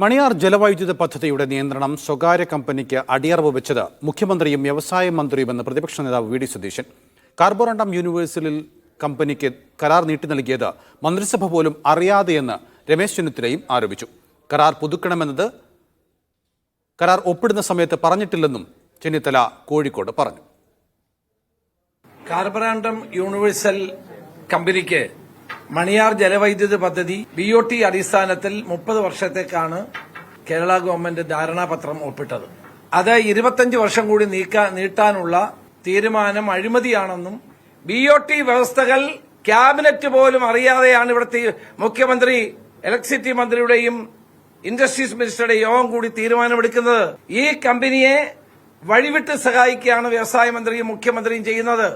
മണിയാർ ജലവൈദ്യുത പദ്ധതിയുടെ നിയന്ത്രണം സ്വകാര്യ കമ്പനിക്ക് അടിയറവ് വെച്ചത് മുഖ്യമന്ത്രിയും വ്യവസായ മന്ത്രിയുമെന്ന് പ്രതിപക്ഷ നേതാവ് വി ഡി സതീശൻ. കാർബോറണ്ടം യൂണിവേഴ്സലിൽ കമ്പനിക്ക് കരാർ നീട്ടി നൽകിയത് മന്ത്രിസഭ പോലും അറിയാതെയെന്ന് രമേശ് ചെന്നിത്തലയും ആരോപിച്ചു. കരാർ പുതുക്കണമെന്നത് കരാർ ഒപ്പിടുന്ന സമയത്ത് പറഞ്ഞിട്ടില്ലെന്നും ചെന്നിത്തല കോഴിക്കോട് പറഞ്ഞു. കാർബറാണ്ടം യൂണിവേഴ്സൽ കമ്പനിക്ക് മണിയാർ ജലവൈദ്യുത പദ്ധതി ബി ഒ ടി അടിസ്ഥാനത്തിൽ മുപ്പത് വർഷത്തേക്കാണ് കേരള ഗവൺമെന്റ് ധാരണാപത്രം ഒപ്പിട്ടത്. അത് ഇരുപത്തഞ്ച് വർഷം കൂടി നീട്ടാനുള്ള തീരുമാനം അഴിമതിയാണെന്നും ബി ഒ ടി വ്യവസ്ഥകൾ ക്യാബിനറ്റ് പോലും അറിയാതെയാണ് ഇവിടുത്തെ മുഖ്യമന്ത്രി ഇലക്ട്രിസിറ്റി മന്ത്രിയുടെയും ഇൻഡസ്ട്രീസ് മിനിസ്റ്ററുടെ യോഗം കൂടി തീരുമാനമെടുക്കുന്നത്. ഈ കമ്പനിയെ വഴിവിട്ട് സഹായിക്കുകയാണ് വ്യവസായ മന്ത്രിയും മുഖ്യമന്ത്രിയും ചെയ്യുന്നത്.